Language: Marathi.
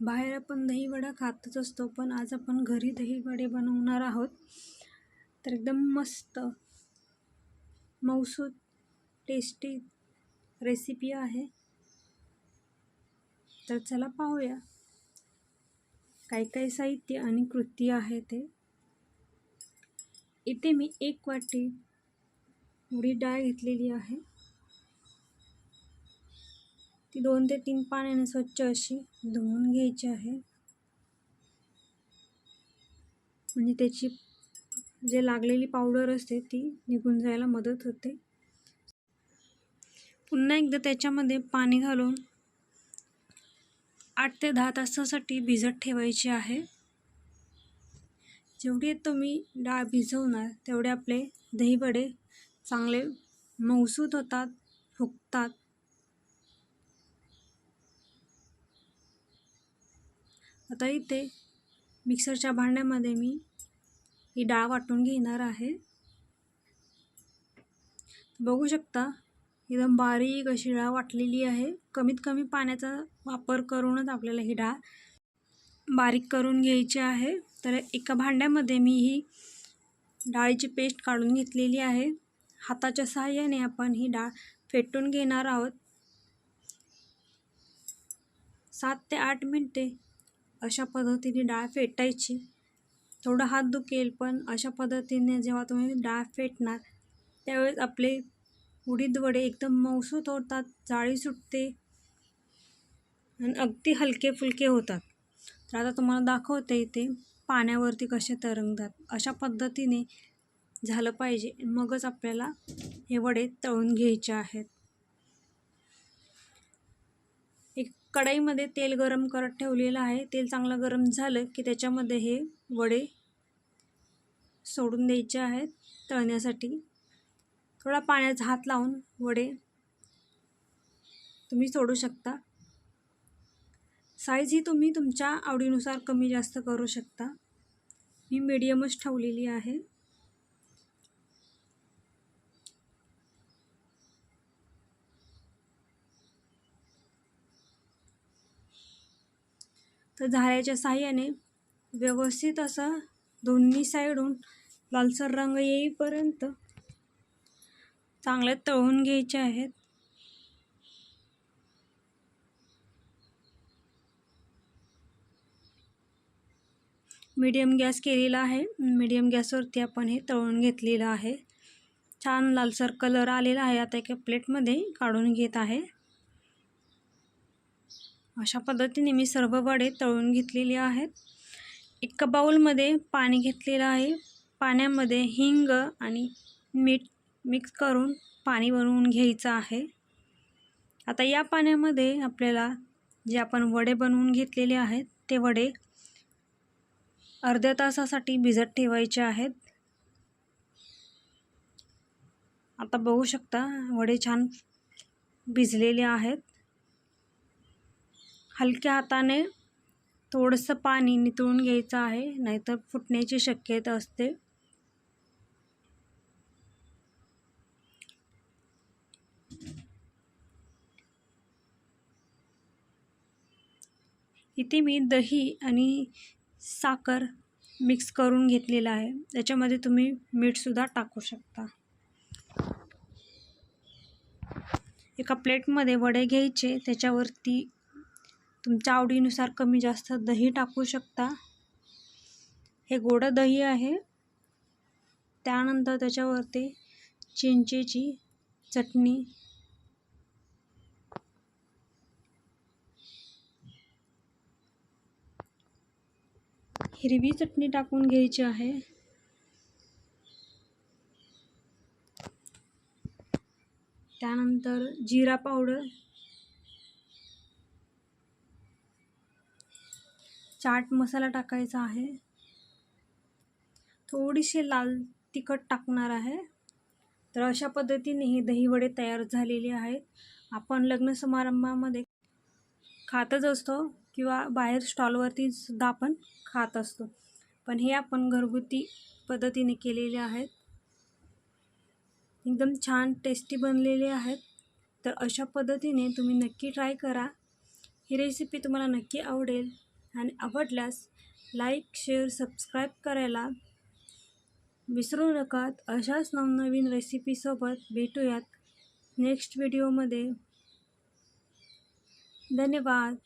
बाहेर आपण दहीवडा खातच असतो पण आज आपण घरी दहीवडे बनवणार आहोत. तर एकदम मस्त मौसूद टेस्टी रेसिपी आहे. तर चला पाहूया. काय काय साहित्य आणि कृती आहे ते. इथे मी एक वाटी उडी डाळ घेतलेली आहे. ती दोन ते तीन पाण्याने स्वच्छ अशी धुवून घ्यायची आहे. म्हणजे त्याची जे लागलेली पावडर असते ती निघून जायला मदत होते. पुन्हा एकदा त्याच्यामध्ये पाणी घालून आठ ते दहा तासासाठी भिजत ठेवायची आहे. जेवढी तुम्ही डाळ भिजवणार तेवढे आपले दहीवडे चांगले मऊसूत होतात फुगतात. आता इथे मिक्सरच्या भांड्यामध्ये मी ही डाळ वाटून घेणार आहे. बघू शकता एकदम बारीक अशी डाळ वाटलेली आहे. कमीत कमी पाण्याचा वापर करूनच आपल्याला ही डाळ बारीक करून घ्यायची आहे. तर एका भांड्यामध्ये मी ही डाळीची पेस्ट काढून घेतलेली आहे. हाताच्या सहाय्याने आपण ही डाळ फेटून घेणार आहोत. सात ते आठ मिनटे अशा पद्धतीने डाळ फेटायची. थोडं हात दुखेल पण अशा पद्धतीने जेव्हा तुम्ही डाळ फेटणार त्यावेळेस आपले उडीद वडे एकदम मऊसूत होतात जाळी सुटते आणि अगदी हलके फुलके होतात. तर आता तुम्हाला दाखवते इथे पाण्यावरती कसे तरंगतात. अशा पद्धतीने झालं पाहिजे. मगच आपल्याला हे वडे तळून घ्यायचे आहेत. कढईमध्ये तेल गरम करत ठेवलेलं आहे. तेल चांगलं गरम झालं की त्याच्यामध्ये हे वडे सोडून द्यायचे आहेत तळण्यासाठी. थोडा पाण्याचा हात लावून वडे तुम्ही सोडू शकता. साईज ही तुम्ही तुमच्या आवडीनुसार कमी जास्त करू शकता. मी मीडियमच ठेवलेली आहे. तर झाऱ्याच्या साह्याने व्यवस्थित असं दोन्ही साईडून लालसर रंग येईपर्यंत चांगले तळून घ्यायचे आहेत. मीडियम गॅस केलेला आहे. मीडियम गॅसवरती आपण हे तळून घेतलेलं आहे. छान लालसर कलर आलेला आहे. आता एका प्लेटमध्ये काढून घेत आहे. अशा पद्धतीने मी सर्व वडे तळून घेतलेले आहेत. एका बाऊलमध्ये पाणी घेतलेलं आहे. पाण्यामध्ये हिंग आणि मीठ मिक्स करून पाणी बनवून घ्यायचं आहे. आता या पाण्यामध्ये आपल्याला जे आपण वडे बनवून घेतलेले आहेत ते वडे अर्ध्या तासासाठी भिजत ठेवायचे आहेत. आता बघू शकता वडे छान भिजलेले आहेत. हलक्या हाताने थोडंसं पाणी नितळून घ्यायचं आहे नाहीतर फुटण्याची शक्यता असते. इथे मी दही आणि साखर मिक्स करून घेतलेला आहे. त्याच्यामध्ये तुम्ही मीठसुद्धा टाकू शकता. एका प्लेटमध्ये वडे घ्यायचे त्याच्यावरती तुमच्या आवडीनुसार कमी जास्त दही टाकू शकता. हे गोडं दही आहे. त्यानंतर त्याच्यावरती चिंचेची चटणी. हिरवी चटणी टाकून घ्यायची आहे. त्यानंतर जिरा पावडर. चाट मसाला टाकायचा आहे. थोडीशी लाल तिखट टाकणार आहे. तर अशा पद्धतीने हे दहीवडे तयार झालेले आहेत. आपण लग्न समारंभामध्ये खातच असतो किंवा बाहेर स्टॉलवरती सुद्धा आपण खात असतो. पण हे आपण घरगुती पद्धतीने केलेले आहेत. एकदम छान टेस्टी बनलेले आहेत. तर अशा पद्धतीने तुम्ही नक्की ट्राय करा. ही रेसिपी तुम्हाला नक्की आवडेल. आणि आवडल्यास लाईक शेअर सबस्क्राईब करायला विसरू नका अशाच नवनवीन रेसिपीसोबत भेटूयात नेक्स्ट व्हिडिओमध्ये धन्यवाद.